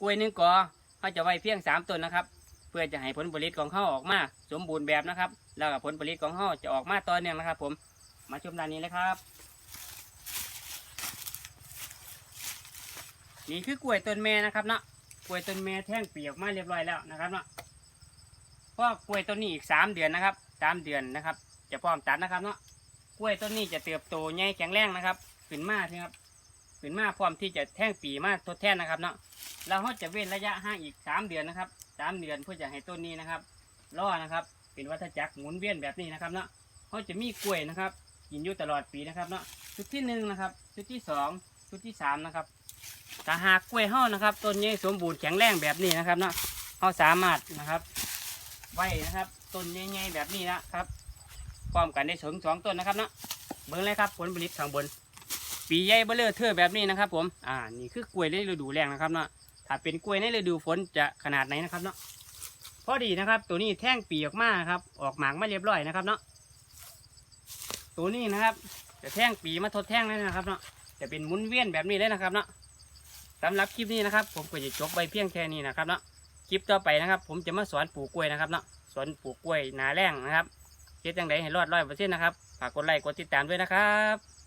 กล้วยหนึ่งกอเขาจะไว้เพียงสามต้นนะครับ เพื่อจะให้ผลผลิตของเขาออกมาสมบูรณ์แบบนะครับ แล้วก็ผลผลิตของเขาจะออกมาต่อเนื่องนะครับ ผมมาชมด้านนี้เลยครับ นี่คือกล้วยต้นแม่นะครับเนาะกล้วยต้นแม่แท่งปีออกมาเรียบร้อยแล้วนะครับเนาะพราะกล้วยต้นนี้อีกสามเดือนนะครับสามเดือนนะครับ จะพร้อมตัดนะครับเนาะกล้วยต้นนี้จะเติบโตใหญ่แข็งแรงนะครับขึ้นมาใช่ครับขึ้นมาพร้อมที่จะแท่งปีมาทดแทนนะครับเนาะ แล้วเขาจะเว้นระยะห่างอีกสามเดือนนะครับสามเดือนเพื่อจะให้ต้นนี้นะครับรอนะครับ เป็นวัฏจักรหมุนเวียนแบบนี้นะครับเนาะเขาจะมีกล้วยนะครับ กินอยู่ตลอดปีนะครับเนาะชุดที่หนึ่งนะครับ ชุดที่สองชุดที่สามนะครับถ้าหากกล้วยเฮานะครับต้นใหญ่สมบูรณ์แข็งแรงแบบนี้นะครับเนาะเฮาสามารถนะครับ ไว้นะครับต้นใหญ่ๆแบบนี้นะครับพร้อมกันได้ถึงสองต้นนะครับเนาะเบิ่งเลยครับผลผลิตข้างบน ปีใหญ่เบ้อเร่อเทือแบบนี้นะครับ ผมอ่านี่คือกล้วยในฤดูแล้งนะครับเนาะ ถ้าเป็นกล้วยในฤดูฝนจะขนาดไหนนะครับเนาะพอดีนะครับ ตัวนี้แท่งปีออกมาครับ ออกหมากมาเรียบร้อยนะครับเนาะตัวนี้นะครับ จะแท่งปีมาทดแท่งเลยนะครับเนาะจะเป็นมุนเวียนแบบนี้เลยนะครับเนาะสำหรับคลิปนี้นะครับ ผมก็จะจบไปเพียงแค่นี้นะครับเนาะคลิปต่อไปนะครับ ผมจะมาสอนปลูกกล้วยนะครับเนาะสอนปลูกกล้วยนาแรงนะครับเฮ็ดจังไดให้รอดร้อยเปอร์เซ็นต์นะครับฝากกดไลค์กดติดตามด้วยนะครับ